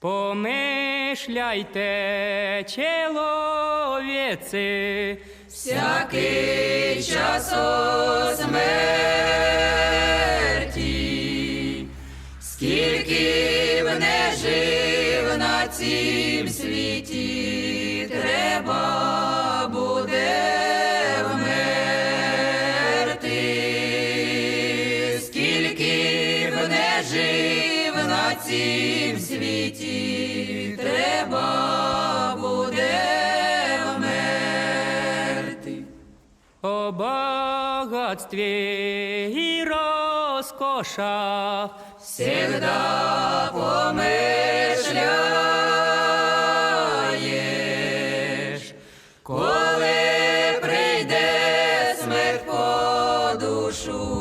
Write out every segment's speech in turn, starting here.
Помишляйте, чоловіці, всякий час о смерті, скільки б не жив на цім світі, треба буде вмерти, скільки б не жив цім світі, треба буде вмерти. о багатстві і розкошах, Всегда помишляєш, коли прийде смерть по душу,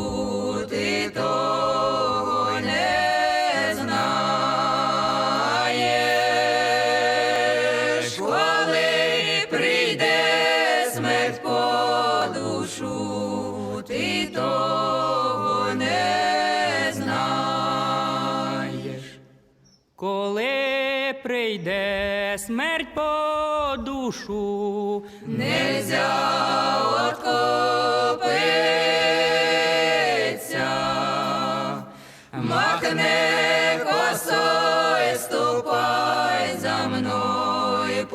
душу, ти того не знаєш. коли прийде смерть по душу, Нельзя откупиться, махне косой, ступай за мною,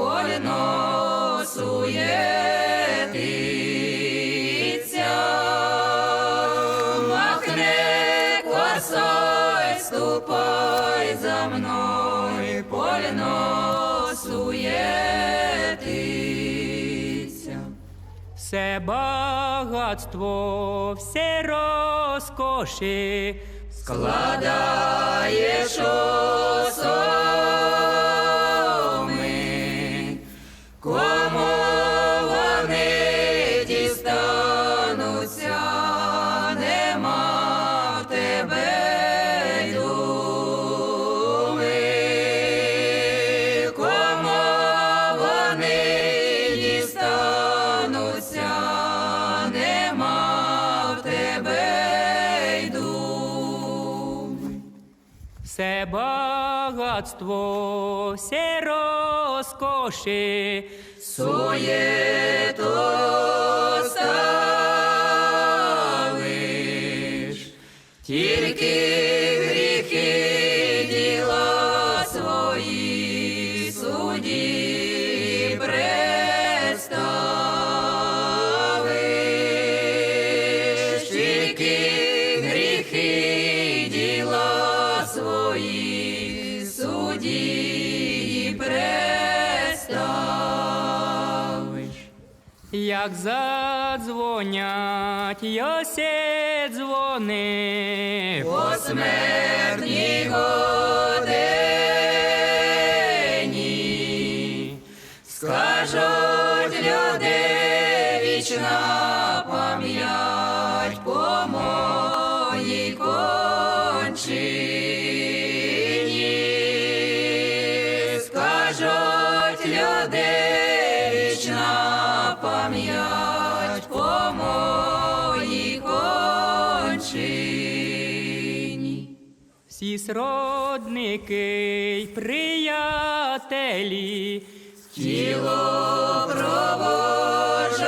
суетиться. За мною, полі суетиться. все багатство, все розкоші, Складаєш у все багатство, все розкоші, Суєту представиш. як задзвонять йосе дзвони, По смертній годині скажуть люди вічна пам'ять по моїй кончині. Всі сродники й приятелі, Тіло провожають,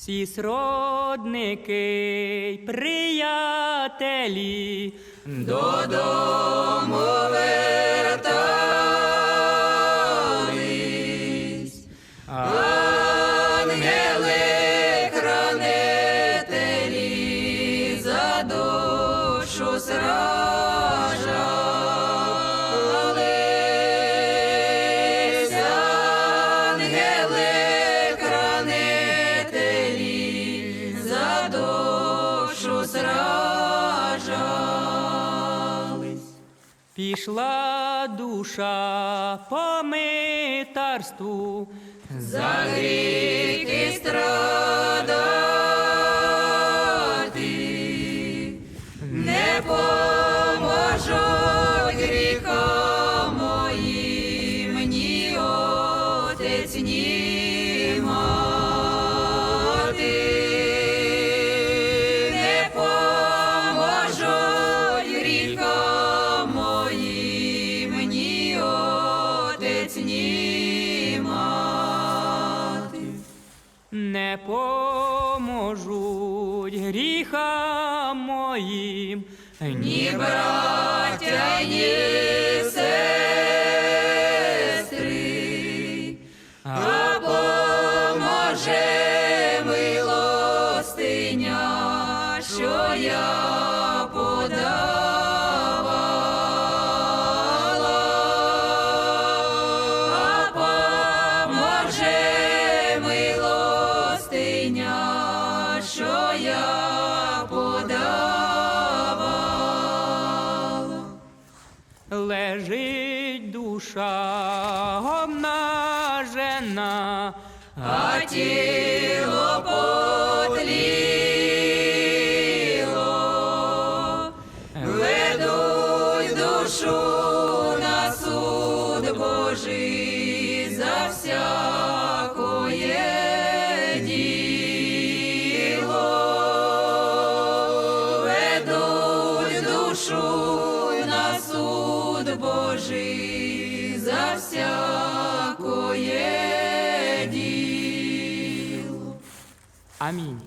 всі сродники й приятелі, Додому вертались, ангели пішла душа по митарству, За гріхи страдати, не поможуть гріхам моїм, Ні браття, ні сестри, а поможе милостиня, що я душа обнажена, а тіло потліло, ведуть душу на суд Божий за всякоє діло, ведуть душу на суд Божий всякое діло. Амінь.